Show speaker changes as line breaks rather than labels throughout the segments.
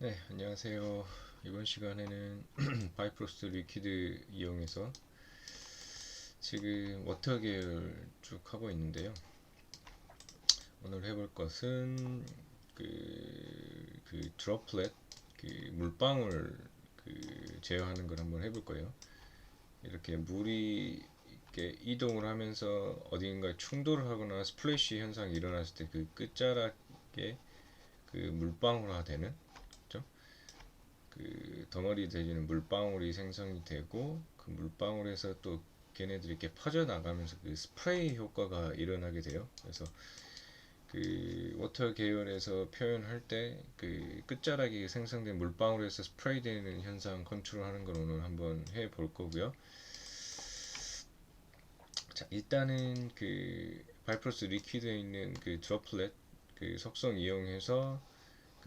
네, 안녕하세요. 이번 시간에는 바이프로스트 리퀴드 이용해서 지금 워터 계열 쭉 하고 있는데요. 오늘 해볼 것은 그, 그 드롭플렛, 그 물방울 그 제어하는 걸 한번 해볼 거예요. 이렇게 물이 이렇게 이동을 하면서 어딘가에 충돌을 하거나 스플래시 현상이 일어났을 때 그 끝자락에 그 물방울화 되는 그 덩어리 되는 물방울이 생성이 되고 그 물방울에서 또 걔네들이 이렇게 퍼져 나가면서 그 스프레이 효과가 일어나게 돼요. 그래서 그 워터 계열에서 표현할 때 그 끝자락이 생성된 물방울에서 스프레이 되는 현상 컨트롤하는 걸 오늘 한번 해 볼 거고요. 자 일단은 그 바이프로스 리퀴드에 있는 그 드로플렛 그 속성 이용해서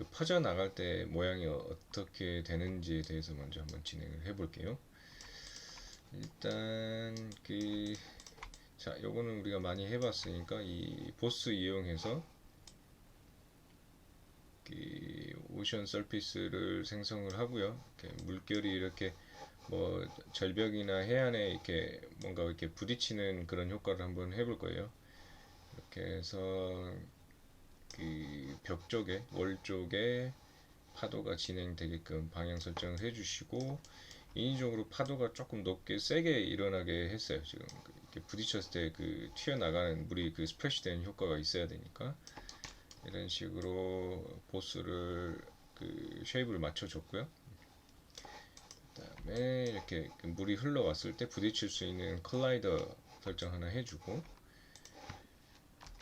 그 퍼져 나갈 때 모양이 어떻게 되는지에 대해서 먼저 한번 진행을 해 볼게요. 일단 그 자, 요거는 우리가 많이 해 봤으니까 이 보스 이용해서 그 오션 서피스를 생성을 하고요. 이렇게 물결이 이렇게 뭐 절벽이나 해안에 이렇게 뭔가 이렇게 부딪히는 그런 효과를 한번 해볼 거예요. 이렇게 해서 그 벽 쪽에 월 쪽에 파도가 진행되게끔 방향 설정을 해주시고 인위적으로 파도가 조금 높게 세게 일어나게 했어요. 지금 이렇게 부딪혔을 때 그 튀어나가는 물이 그 스프레시 되는 효과가 있어야 되니까 이런 식으로 보스를 그 쉐입을 맞춰줬고요. 그다음에 이렇게 그 물이 흘러왔을 때 부딪힐 수 있는 클라이더 설정 하나 해주고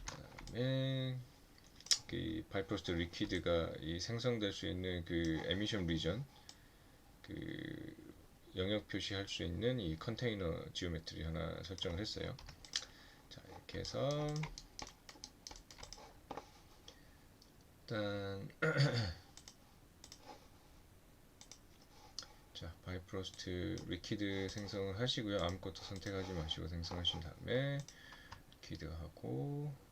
그다음에 그 바이퍼스트 리퀴드가 이 생성될 수 있는 그 에미션 리전 그 영역 표시할 수 있는 이 컨테이너 지오메트리 하나 설정을 했어요. 자 이렇게 해서 일단 자 바이프로스트 리퀴드 생성을 하시고요. 아무것도 선택하지 마시고 생성하신 다음에 리퀴드 하고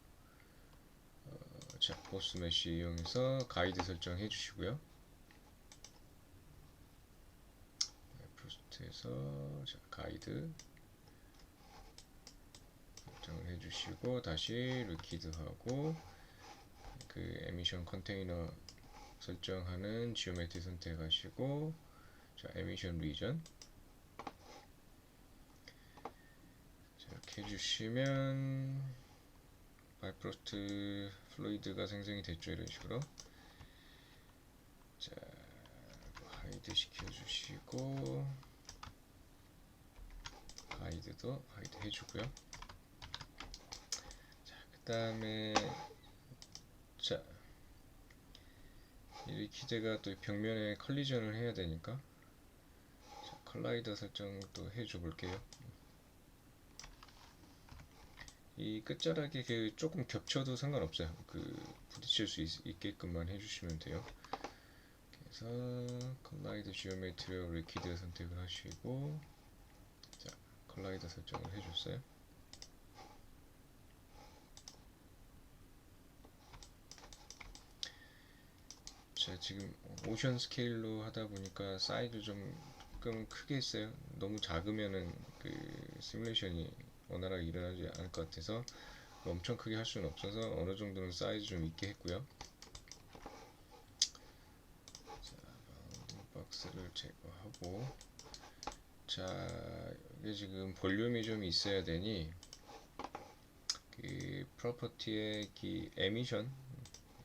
자, 보스 메쉬 이용해서 가이드 설정해 주시고요. 프로스트에서 자, 가이드 설정을 해 주시고 다시 리퀴드하고 그 에미션 컨테이너 설정하는 지오메트리 선택하시고 자, 에미션 리전 이렇게 해 주시면 바이프로스트 플루이드가 생성이 됐죠 이런 식으로. 자 하이드 시켜주시고 하이드도 하이드 해주고요. 자그 다음에 자 이리퀴드가 또 벽면에 컬리전을 해야 되니까 자, 컬라이더 설정도 해줘 볼게요 이 끝자락이 그 조금 겹쳐도 상관없어요. 그 부딪힐 수 있, 게끔만 해주시면 돼요. 그래서 컬라이드 지오메트리어 리퀴드 선택을 하시고 자 컬라이드 설정을 해줬어요. 자 지금 오션 스케일로 하다 보니까 사이즈 조금 크게 했어요. 너무 작으면은 그 시뮬레이션이 원활하게 일어나지 않을 것 같아서 엄청 크게 할 수는 없어서 어느 정도는 사이즈 좀 있게 했고요. 자, 박스를 제거하고 자, 이게 지금 볼륨이 좀 있어야 되니 그 프로퍼티의 그 에미션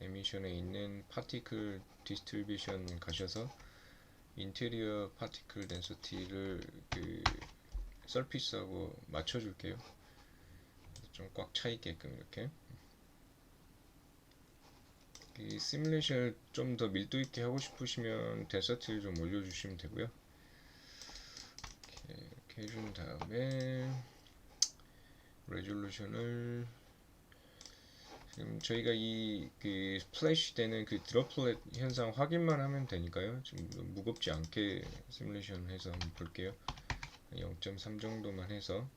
에미션에 있는 파티클 디스트리뷰션 가셔서 인테리어 파티클 덴서티를 그 서피스하고 맞춰줄게요. 좀 꽉 차 있게끔 이렇게. 이 시뮬레이션을 좀 더 밀도 있게 하고 싶으시면 데서트를 좀 올려주시면 되고요. 이렇게, 이렇게 해준 다음에 레졸루션을 지금 저희가 이 그 플래시 되는 그 드로플렛 현상 확인만 하면 되니까요. 지금 무겁지 않게 시뮬레이션 해서 한번 볼게요. 0.3 정도만 해서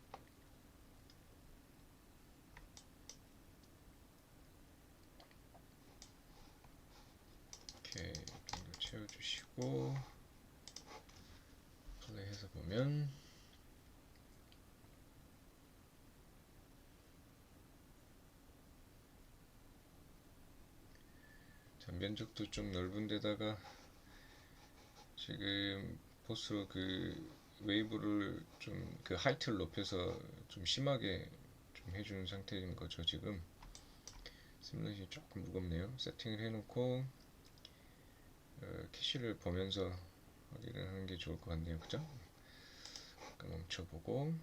이렇게 그렇죠. 채워주시고 플레이해서 보면 자, 면적도 좀 넓은 데다가 지금 보스로 그 웨이브를 좀 그 하이트를 높여서 좀 심하게 좀 해주는 상태인 거죠 지금. 시뮬레이션이 조금 무겁네요. 세팅을 해놓고 어, 캐시를 보면서 확인을 하는 게 좋을 것 같네요. 그죠? 잠깐 멈춰보고.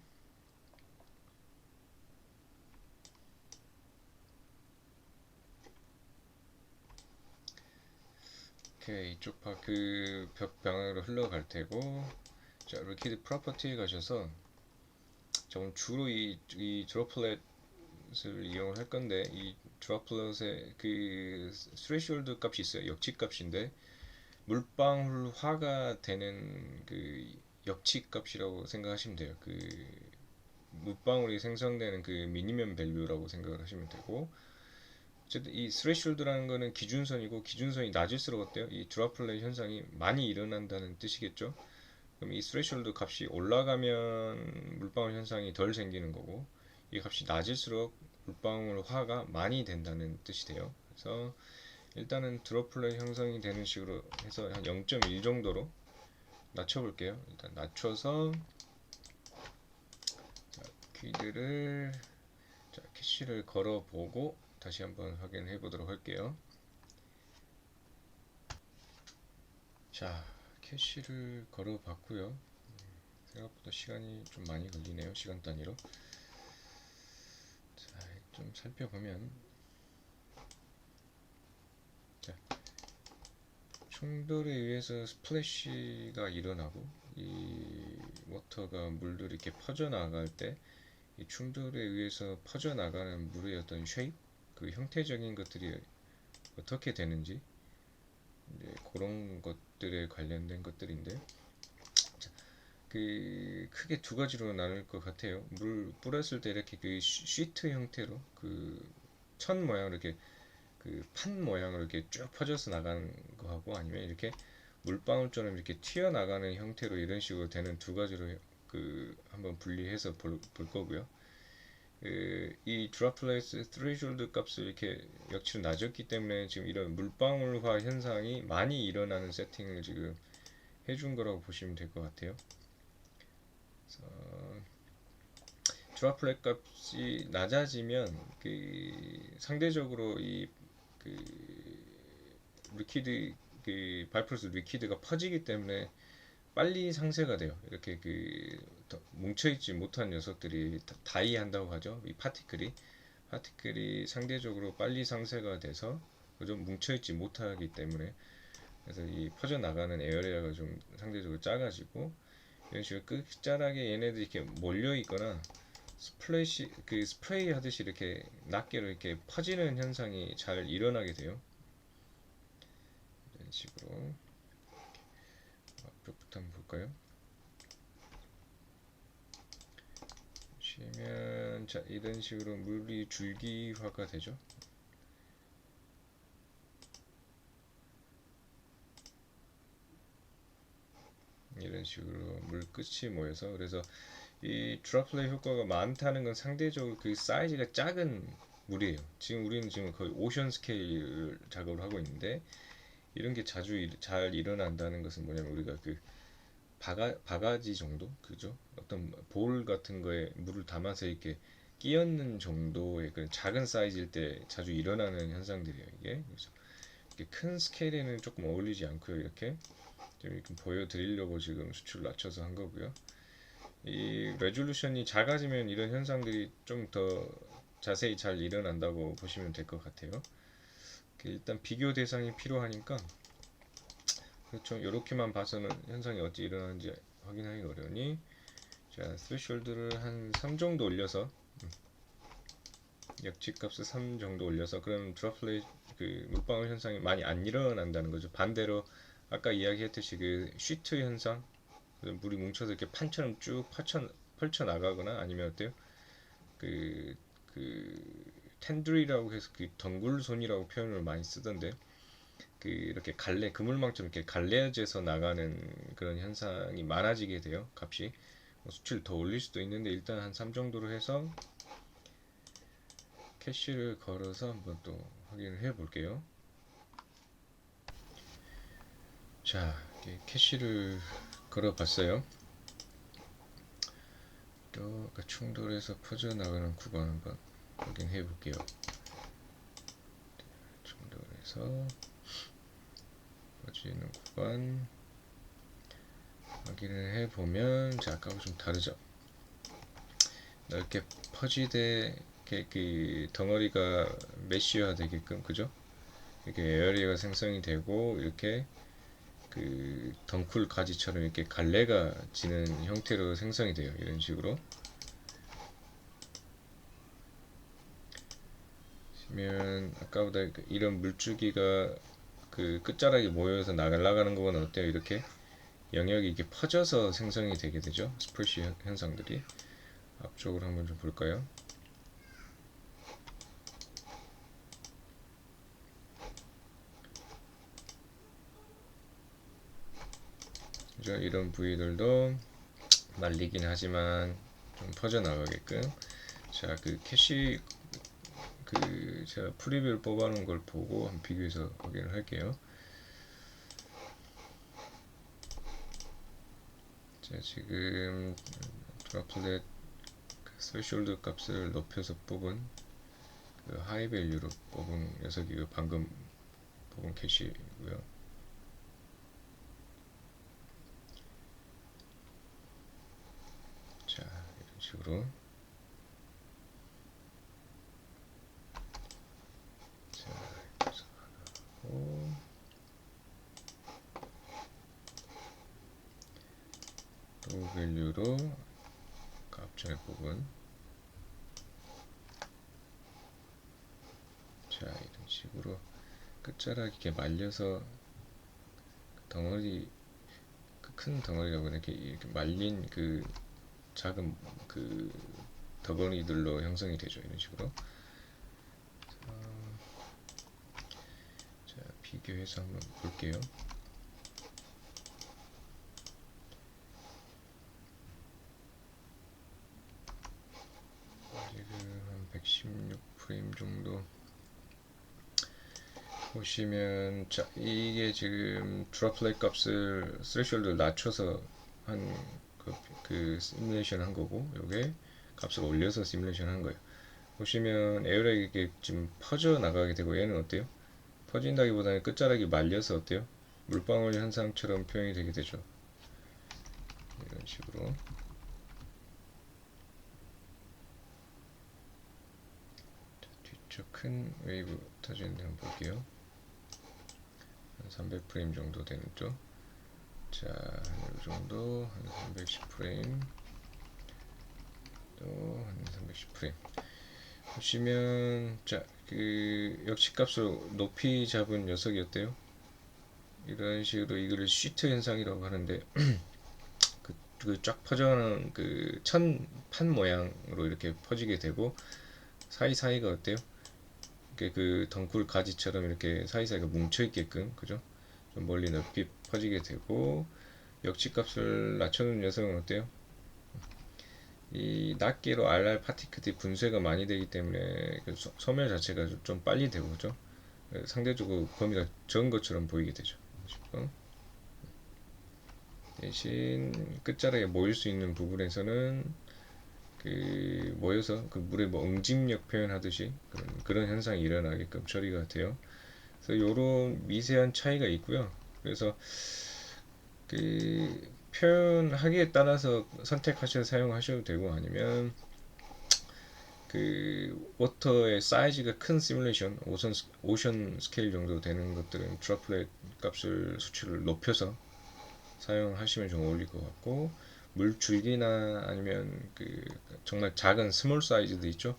오케이 이쪽 그벽 방향으로 흘러갈 테고 자 리퀴드 프로퍼티에 가셔서 자 오늘 주로 이, 이 드로플렛을 이용을 할 건데 이 드로플렛의 그 스트레시홀드 값이 있어요 역치 값인데 물방울화가 되는 그 역치 값이라고 생각하시면 돼요 그 물방울이 생성되는 그 미니멈 밸류라고 생각을 하시면 되고 어쨌든 이 스레시홀드라는 거는 기준선이고 기준선이 낮을수록 어때요? 이 드라플렛 현상이 많이 일어난다는 뜻이겠죠. 그럼 이 스레시홀드 값이 올라가면 물방울 현상이 덜 생기는 거고 이 값이 낮을수록 물방울 화가 많이 된다는 뜻이 돼요. 그래서 일단은 드로플렛 형성이 되는 식으로 해서 한 0.1 정도로 낮춰볼게요. 일단 낮춰서 자, 퀴드를 자, 캐시를 걸어보고 다시 한번 확인해 보도록 할게요. 자, 캐시를 걸어 봤고요. 생각보다 시간이 좀 많이 걸리네요. 시간 단위로. 자, 좀 살펴보면 자, 충돌에 의해서 스플래시가 일어나고 이 워터가 물들이 이렇게 퍼져나갈 때 이 충돌에 의해서 퍼져나가는 물의 어떤 쉐입 그 형태적인 것들이 어떻게 되는지 이제 그런 것들에 관련된 것들인데 자, 그 크게 두 가지로 나눌 것 같아요. 물 뿌렸을 때 이렇게 그 쉬트 형태로 그 천 모양으로 이렇게 그 판 모양으로 이렇게 쭉 퍼져서 나가는 거하고 아니면 이렇게 물방울처럼 이렇게 튀어나가는 형태로 이런 식으로 되는 두 가지로 그 한번 분리해서 볼, 볼 거고요. 그, 이 드라플렛 스트레이숄드 값을 이렇게 역치로 낮았기 때문에 지금 이런 물방울화 현상이 많이 일어나는 세팅을 지금 해준 거라고 보시면 될 것 같아요. 드라플렛 값이 낮아지면 그 상대적으로 이그 리퀴드 그 바이프로스 리퀴드가 퍼지기 때문에 빨리 상쇄가 돼요. 이렇게 그 뭉쳐있지 못한 녀석들이 다이 한다고 하죠. 이 파티클이 파티클이 상대적으로 빨리 상쇄가 돼서 좀 뭉쳐있지 못하기 때문에 그래서 이 퍼져 나가는 에어리아가 좀 상대적으로 작아지고 이런 식으로 끝자락에 얘네들이 이렇게 몰려 있거나 스플래시 그 스프레이 하듯이 이렇게 낱개로 이렇게 퍼지는 현상이 잘 일어나게 돼요. 이런 식으로 앞쪽부터 한번 볼까요? 보시면 자 이런 식으로 물이 줄기화가 되죠. 이런 식으로 물 끝이 모여서 그래서 이 드랍플레이 효과가 많다는 건 상대적으로 그 사이즈가 작은 물이에요. 지금 우리는 지금 거의 오션 스케일 작업을 하고 있는데 이런 게 자주 일, 잘 일어난다는 것은 뭐냐면 우리가 그 바가, 바가지 정도? 그죠? 어떤 볼 같은 거에 물을 담아서 이렇게 끼얹는 정도의 그런 작은 사이즈일 때 자주 일어나는 현상들이에요 이게. 그래서 이렇게 큰 스케일에는 조금 어울리지 않고요 이렇게. 좀 이렇게 보여드리려고 지금 수출을 낮춰서 한 거고요. 이 레졸루션이 작아지면 이런 현상들이 좀 더 자세히 잘 일어난다고 보시면 될 것 같아요. 일단 비교 대상이 필요하니까 그렇죠. 이렇게만 봐서는 현상이 어찌 일어나는지 확인하기 어려우니 자 스레숄드를 한 3 정도 올려서 음, 역치값을 3 정도 올려서 그럼 드랍플레이 그 물방울 현상이 많이 안 일어난다는 거죠. 반대로 아까 이야기했듯이 그 쉬트 현상 물이 뭉쳐서 이렇게 판처럼 쭉 펼쳐, 펼쳐 나가거나 아니면 어때요? 그, 그, 텐드리라고 해서 그 덩굴손이라고 표현을 많이 쓰던데 그 이렇게 갈래 그물망처럼 이렇게 갈래져서 나가는 그런 현상이 많아지게 돼요. 값이 뭐 수치를 더 올릴 수도 있는데 일단 한 3 정도로 해서 캐시를 걸어서 한번 또 확인을 해 볼게요. 자, 캐시를 걸어 봤어요. 또 충돌해서 퍼져나가는 구간 한번 확인해 볼게요. 충돌해서 퍼지는 구간 확인을 해 보면 자 아까하고 좀 다르죠. 넓게 퍼지되 이렇게 그 덩어리가 메쉬화 되게끔 그죠? 이렇게 에어리가 생성이 되고 이렇게 그 덩쿨 가지처럼 이렇게 갈래가 지는 형태로 생성이 돼요. 이런 식으로. 보시면 아까보다 그 이런 물줄기가 그 끝자락에 모여서 나가 나가는 거는 어때요? 이렇게 영역이 이렇게 퍼져서 생성이 되게 되죠. 스프레시 현상들이. 앞쪽으로 한번 좀 볼까요? 그죠? 이런 부위들도 말리긴 하지만 좀 퍼져나가게끔 자 그 캐시 그 제가 프리뷰를 뽑아놓은 걸 보고 비교해서 확인을 할게요. 자 지금 드라플렛 스레숄드 값을 높여서 뽑은 그 하이 밸류로 뽑은 녀석이 그 방금 뽑은 캐시고요. 자 이런 식으로 자 그래서 하고 또 밸류로 그 앞전에 부분 자 이런 식으로 끝자락 이렇게 말려서 덩어리 그큰 덩어리라고 이렇게 이렇게 말린 그 작은 그 덩어리들로 형성이 되죠. 이런 식으로. 자, 비교해서 한번 볼게요. 지금 한 116프레임 정도 보시면 자 이게 지금 드랍플레이 값을 스레셜드를 낮춰서 한 그, 그 시뮬레이션 한 거고 요게 값을 올려서 시뮬레이션 한 거예요. 보시면 에어렉이 이게 지금 퍼져 나가게 되고 얘는 어때요? 퍼진다기보다는 끝자락이 말려서 어때요? 물방울 현상처럼 표현이 되게 되죠. 이런 식으로 자, 뒤쪽 큰 웨이브 터지는데 한번 볼게요. 한 300프레임 정도 되는 쪽. 자, 이 정도 한 310프레임 또 한 310프레임 보시면 자, 그 역시값을 높이 잡은 녀석이 었대요 이런 식으로 이거를 쉬트 현상이라고 하는데 그쫙 그 퍼져나가는 그 천 판 모양으로 이렇게 퍼지게 되고 사이사이가 어때요? 그 덩굴 가지처럼 이렇게 사이사이가 뭉쳐 있게끔 그죠? 좀 멀리 넓게 퍼지게 되고 역치값을 낮춰놓은 녀석은 어때요? 이 낱개로 RR 파티클이 분쇄가 많이 되기 때문에 그 소멸 자체가 좀 빨리 되고 그죠? 상대적으로 범위가 적은 것처럼 보이게 되죠. 대신 끝자락에 모일 수 있는 부분에서는 그 모여서 그 물의 뭐 응집력 표현하듯이 그런, 그런 현상이 일어나게끔 처리가 돼요. 그래서 이런 미세한 차이가 있고요. 그래서 그 표현하기에 따라서 선택하셔서 사용하셔도 되고 아니면 그 워터의 사이즈가 큰 시뮬레이션 오션, 오션 스케일 정도 되는 것들은 드로플렛 값을 수치를 높여서 사용하시면 좀 어울릴 것 같고 물줄기나 아니면 그 정말 작은 스몰 사이즈도 있죠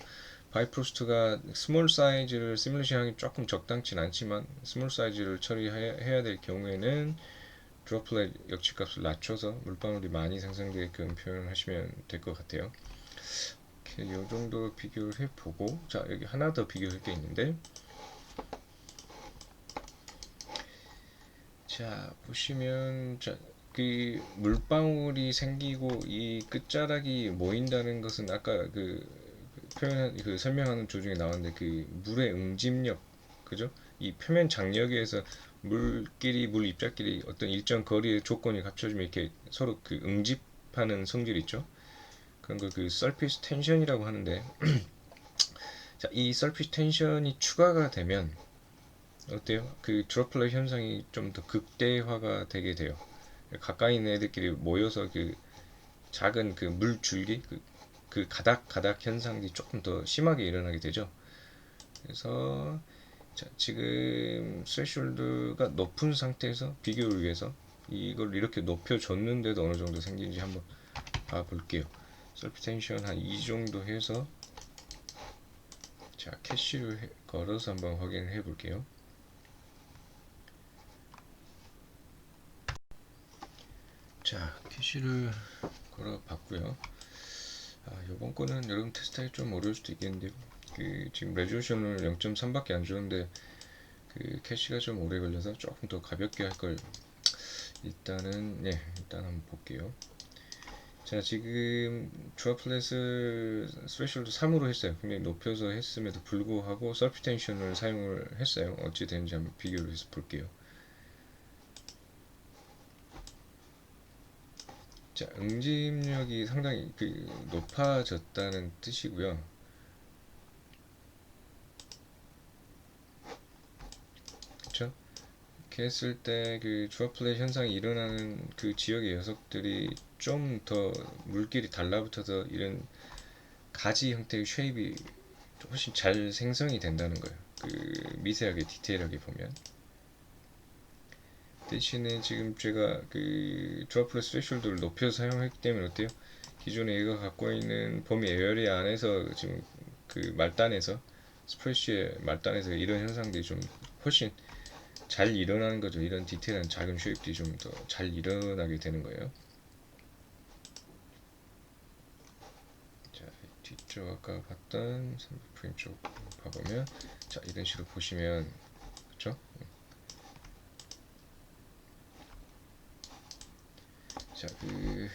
바이프로스트가 스몰 사이즈를 시뮬레이션 하기 조금 적당치 않지만 스몰 사이즈를 처리해야 될 경우에는 드로플렛 역치값을 낮춰서 물방울이 많이 생성되게끔 표현하시면 될 것 같아요. 이렇게 이 정도 비교를 해보고 자 여기 하나 더 비교할 게 있는데 자 보시면 자, 그 물방울이 생기고 이 끝자락이 모인다는 것은 아까 그 표현 그 설명하는 조중에 나왔는데 그 물의 응집력 그죠? 이 표면 장력에서 물끼리 물 입자끼리 어떤 일정 거리의 조건이 갖춰지면 이렇게 서로 그 응집하는 성질 있죠. 그런 걸그 surface tension이라고 하는데 자, 이 surface tension이 추가가 되면 어때요? 그 드로플렛 현상이 좀 더 극대화가 되게 돼요. 가까이 있는 애들끼리 모여서 그 작은 그 물줄기 그, 그 가닥 가닥 현상이 조금 더 심하게 일어나게 되죠. 그래서 자, 지금 스레숄드가 높은 상태에서 비교를 위해서 이걸 이렇게 높여줬는데도 어느 정도 생기는지 한번 봐볼게요. 서피텐션 한 이 정도 해서 자 캐시를 해- 걸어서 한번 확인을 해볼게요. 자 캐시를 걸어봤고요. 아, 이번 거는 여러분 테스트하기 좀 어려울 수도 있겠는데요. 그 지금 레졸루션을 0.3밖에 안 주는데 그 캐시가 좀 오래 걸려서 조금 더 가볍게 할 걸 일단은 네 일단 한번 볼게요. 자 지금 드로플렛을 스페셜도 3으로 했어요. 굉장히 높여서 했음에도 불구하고 서피텐션을 사용을 했어요. 어찌 되는지 한번 비교를 해서 볼게요. 자 응집력이 상당히 그 높아졌다는 뜻이고요. 이렇게 했을 때그 드로플렛 현상이 일어나는 그 지역의 녀석들이 좀 더 물끼리 달라붙어서 이런 가지 형태의 쉐입이 훨씬 잘 생성이 된다는 거예요. 그 미세하게 디테일하게 보면. 대신에 지금 제가 그 드로플렛 스레숄드를 높여서 사용했기 때문에 어때요? 기존에 얘가 갖고 있는 범위 에어리 안에서 지금 그 말단에서 스프레쉬의 말단에서 이런 현상들이 좀 훨씬 잘 일어나는 거죠. 이런 디테일한 작은 쉐입들이 좀 더 잘 일어나게 되는 거예요. 자, 뒤쪽 아까 봤던 300프레임 쪽 봐보면 자, 이런 식으로 보시면 그렇죠? 자, 그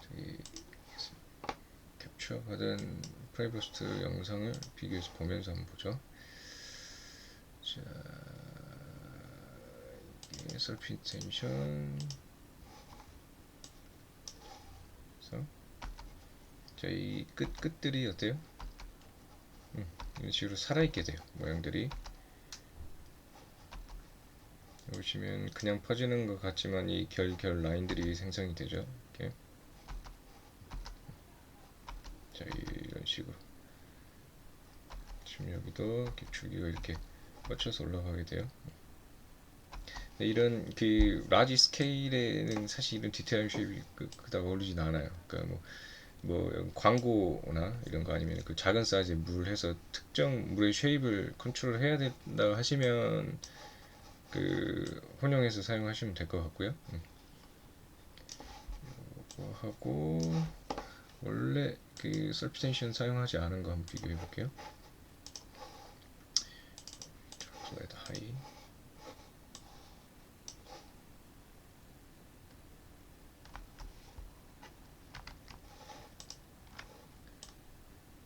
저기 캡처 받은 프라이버스트 영상을 비교해서 보면서 한번 보죠. 자, 이게 설피 텐션. 그래서 자, 이 끝 끝들이 어때요? 음, 이런 식으로 살아있게 돼요. 모양들이. 보시면 그냥 퍼지는 것 같지만 이 결결 라인들이 생성이 되죠. 이렇게. 자 이런 식으로 지금 여기도 이렇게 줄기가 이렇게 뻗쳐서 올라가게 돼요. 이런 그 라지 스케일에는 사실 이런 디테일한 쉐입이 그, 그닥 어울리진 않아요. 그러니까 뭐, 뭐 광고나 이런 거 아니면 그 작은 사이즈의 물 해서 특정 물의 쉐입을 컨트롤 해야 된다 하시면 그 혼용해서 사용하시면 될 것 같고요. 음. 하고 원래 그 설피텐션 사용하지 않은 거 한번 비교해 볼게요. 하이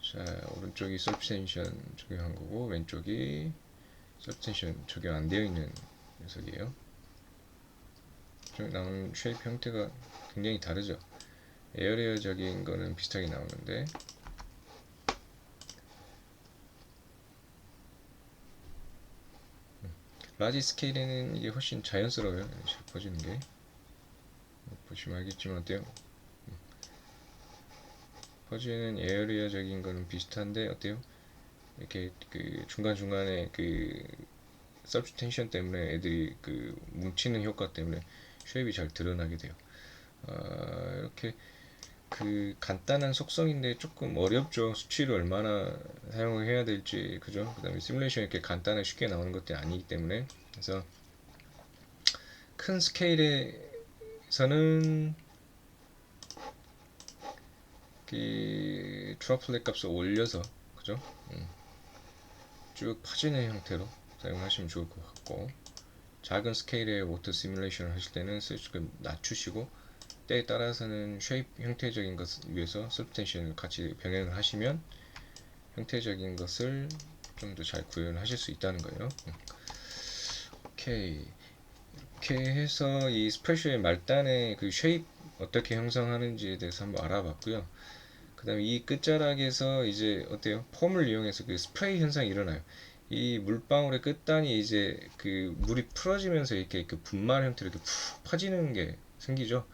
자 오른쪽이 설피텐션 적용한 거고 왼쪽이 설피텐션 적용 안 되어 있는 녀석이에요. 좀 나오는 쉐입 형태가 굉장히 다르죠. 에어리어적인 거는 비슷하게 나오는데 라지 스케일에는 이게 훨씬 자연스러워요. 퍼지는 게 보시면 알겠지만 어때요? 퍼지는 에어리어적인 거는 비슷한데 어때요? 이렇게 그 중간 중간에 그 서브스텐션 때문에 애들이 그 뭉치는 효과 때문에 쉐입이 잘 드러나게 돼요. 아, 이렇게 그 간단한 속성인데 조금 어렵죠. 수치를 얼마나 사용을 해야 될지 그죠? 그다음에 시뮬레이션 이렇게 간단하게 쉽게 나오는 것들이 아니기 때문에 그래서 큰 스케일에서는 그 드로플렛 값을 올려서 그죠? 음. 쭉 퍼지는 형태로 사용하시면 좋을 것 같고 작은 스케일의 워터 시뮬레이션을 하실 때는 스위치를 낮추시고 때에 따라서는 쉐입 형태적인 것을 위해서 서브텐션을 같이 병행을 하시면 형태적인 것을 좀 더 잘 구현하실 수 있다는 거예요. 음. 오케이. 이렇게 해서 이 스프레쉬의 말단의 그 쉐입 어떻게 형성하는지에 대해서 한번 알아봤고요. 그 다음에 이 끝자락에서 이제 어때요? 폼을 이용해서 그 스프레이 현상이 일어나요. 이 물방울의 끝단이 이제 그 물이 풀어지면서 이렇게 그 분말 형태로 이렇게 푹 퍼지는 게 생기죠.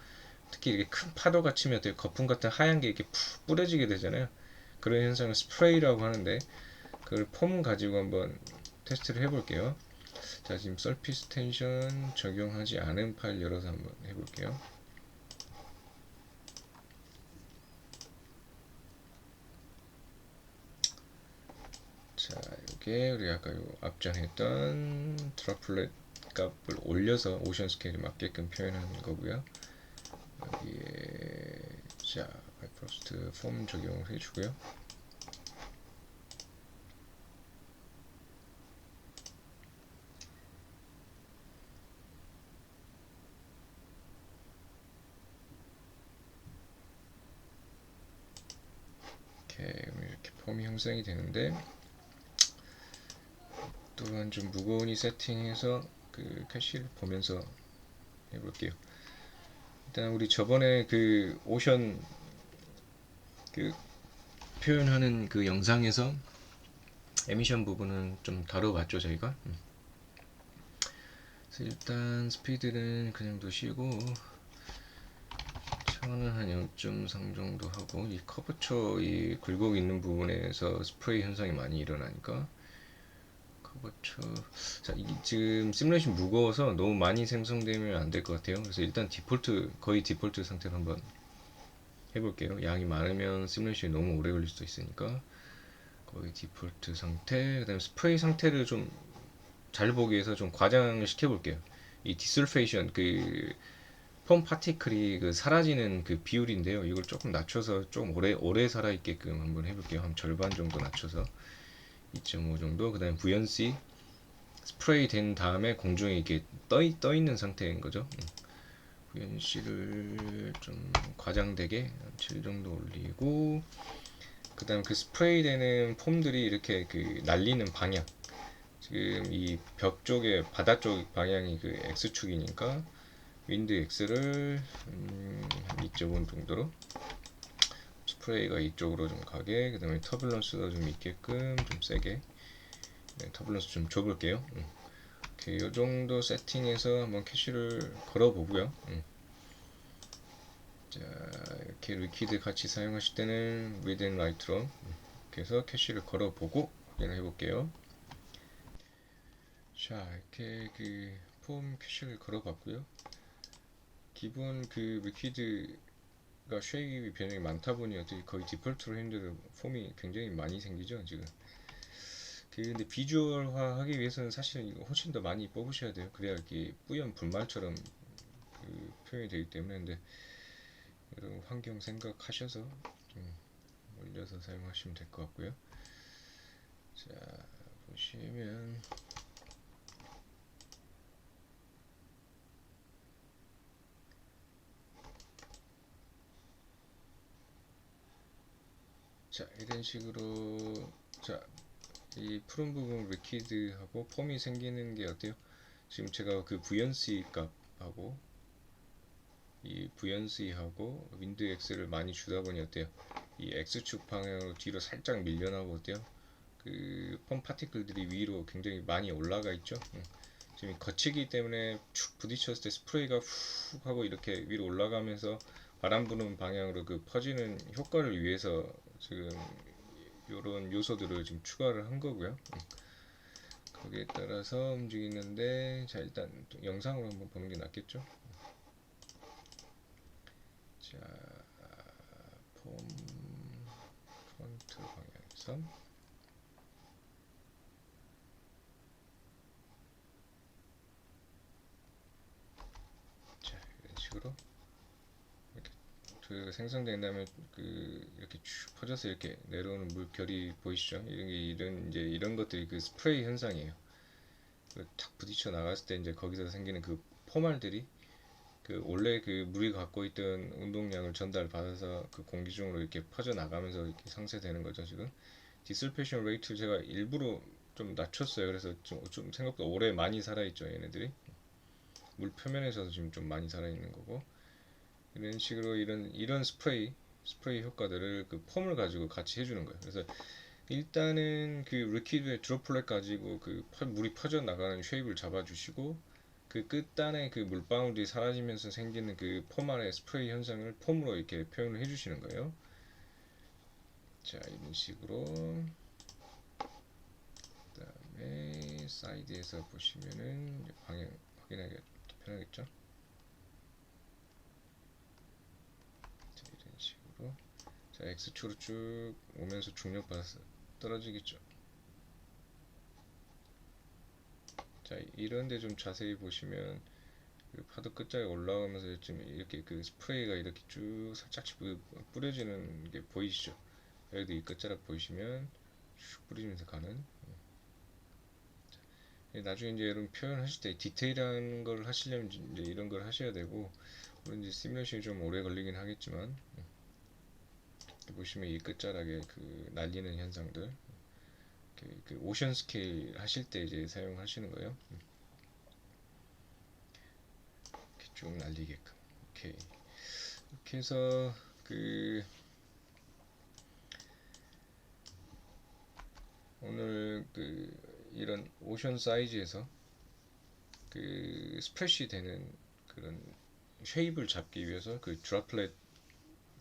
특히 이렇게 큰 파도가 치면 어때요? 거품 같은 하얀 게 이렇게 푹 뿌려지게 되잖아요. 그런 현상을 스프레이라고 하는데 그걸 폼 가지고 한번 테스트를 해볼게요. 자 지금 서피스 텐션 적용하지 않은 파일 열어서 한번 해볼게요. 자 이게 우리 아까 요 앞전했던 드러플렛 값을 올려서 오션 스케일에 맞게끔 표현하는 거고요. 여기에 자 바이프로스트 폼 적용을 해주고요. 이렇게 이렇게 폼이 형성이 되는데 또한 좀 무거우니 세팅해서 그 캐시를 보면서 해볼게요. 일단 우리 저번에 그 오션 그 표현하는 그 영상에서 에미션 부분은 좀 다뤄봤죠 저희가. 음. 그래서 일단 스피드는 그냥 두시고 차는 한0.3 정도 하고 이 커버처 이 굴곡 있는 부분에서 스프레이 현상이 많이 일어나니까 커버처 자 이, 지금 시뮬레이션 무거워서 너무 많이 생성되면 안 될 것 같아요. 그래서 일단 디폴트 거의 디폴트 상태로 한번 해볼게요. 양이 많으면 시뮬레이션이 너무 오래 걸릴 수도 있으니까. 거의 디폴트 상태 그 다음에 스프레이 상태를 좀 잘 보기 위해서 좀 과장을 시켜볼게요. 이 디솔페이션 그 폼 파티클이 그 사라지는 그 비율인데요. 이걸 조금 낮춰서 좀 오래 오래 살아 있게끔 한번 해볼게요. 한 절반 정도 낮춰서 2.5 정도. 그 다음에 부연시 스프레이 된 다음에 공중에 이렇게 떠, 떠 있는 상태인 거죠. 음. 부연시를 좀 과장되게 7 정도 올리고 그 다음 그 스프레이 되는 폼들이 이렇게 그 날리는 방향 지금 이 벽 쪽에 바다 쪽 방향이 그 x축이니까 윈드 X를 음, 2.5 정도로 스프레이가 이쪽으로 좀 가게 그 다음에 터뷸런스도 좀 있게끔 좀 세게 네, 터뷸런스 좀 줘볼게요 음. 이렇게 요 정도 세팅해서 한번 캐시를 걸어 보고요 음. 자 이렇게 리퀴드 같이 사용하실 때는 within light로 음. 이렇게 해서 캐시를 걸어 보고 확인해 볼게요 자 이렇게 그 폼 캐시를 걸어 봤고요 기본 그 위키드 가 쉐입이 변형이 많다 보니 어떻게 거의 디폴트로 핸들 폼이 굉장히 많이 생기죠 지금. 그 근데 비주얼화 하기 위해서는 사실 이거 훨씬 더 많이 뽑으셔야 돼요. 그래야 이렇게 뿌연 분말처럼 그 표현이 되기 때문에. 근데 이런 환경 생각하셔서 좀 올려서 사용하시면 될 것 같고요. 자 보시면 자 이런 식으로 자 이 푸른 부분 리퀴드하고 폼이 생기는 게 어때요? 지금 제가 그 부연시 값하고 이 부연시하고 윈드 X를 많이 주다 보니 어때요? 이 X축 방향으로 뒤로 살짝 밀려나고 어때요? 그 폼 파티클들이 위로 굉장히 많이 올라가 있죠. 응. 지금 거치기 때문에 축 부딪혔을 때 스프레이가 훅 하고 이렇게 위로 올라가면서 바람 부는 방향으로 그 퍼지는 효과를 위해서 지금 이런 요소들을 지금 추가를 한 거고요. 음. 거기에 따라서 움직이는데 자 일단 영상으로 한번 보는 게 낫겠죠. 자, 폼 프론트 방향에서 자 이런 식으로 그 생성된 다음에 그 이렇게 쭉 퍼져서 이렇게 내려오는 물결이 보이시죠? 이런 게 이런 이제 이런 것들이 그 스프레이 현상이에요. 탁 부딪혀 나갔을 때 이제 거기서 생기는 그 포말들이 그 원래 그 물이 갖고 있던 운동량을 전달받아서 그 공기 중으로 이렇게 퍼져 나가면서 이렇게 상쇄되는 거죠 지금 디슬페이션 레이트를 제가 일부러 좀 낮췄어요 그래서 좀, 좀 생각보다 오래 많이 살아있죠 얘네들이 물 표면에서도 지금 좀 많이 살아있는 거고 이런 식으로 이런 이런 스프레이 스프레이 효과들을 그 폼을 가지고 같이 해주는 거예요 그래서 일단은 그 리퀴드의 드로플렛 가지고 그 퍼- 물이 퍼져 나가는 쉐입을 잡아주시고 그 끝단에 그 물방울이 사라지면서 생기는 그 폼 안의 스프레이 현상을 폼으로 이렇게 표현을 해주시는 거예요. 자 이런 식으로 그다음에 사이드에서 보시면은 방향 확인하기가 더 편하겠죠. 자 이런 식으로 자 X축으로 쭉 오면서 중력 받아서 떨어지겠죠. 자 이런데 좀 자세히 보시면 그 파도 끝자리 올라가면서 좀 이렇게 그 스프레이가 이렇게 쭉 살짝씩 뿌- 뿌려지는 게 보이시죠? 여기도 이 끝자락 보이시면 쭉 뿌리면서 가는 자, 나중에 이제 이런 표현하실 때 디테일한 걸 하시려면 이제 이런 걸 하셔야 되고 물론 이제 시뮬레이션이 좀 오래 걸리긴 하겠지만 이렇게 보시면 이 끝자락에 그 날리는 현상들 그, 그 오션 스케일 하실 때 이제 사용하시는 거예요. 음. 이렇게 쭉 날리게끔. 오케이. 이렇게 해서 그 오늘 그 이런 오션 사이즈에서 그 스프레시 되는 그런 쉐입을 잡기 위해서 그 드랍렛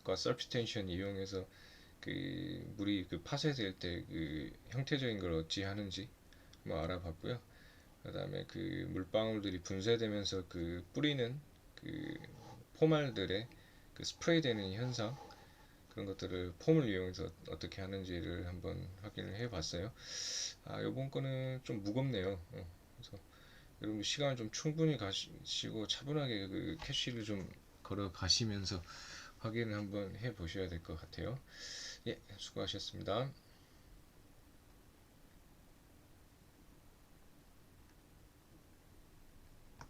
과 서피스 텐션 이용해서 그 물이 그 파쇄될 때 그 형태적인 걸 어찌 하는지 한번 알아봤고요. 그다음에 그 물방울들이 분쇄되면서 그 뿌리는 그 포말들의 그 스프레이 되는 현상 그런 것들을 폼을 이용해서 어떻게 하는지를 한번 확인을 해봤어요. 아 이번 거는 좀 무겁네요. 어, 그래서 여러분 시간을 좀 충분히 가시고 차분하게 그 캐시를 좀 걸어 가시면서 확인을 한번 해 보셔야 될 것 같아요. 예, 수고하셨습니다.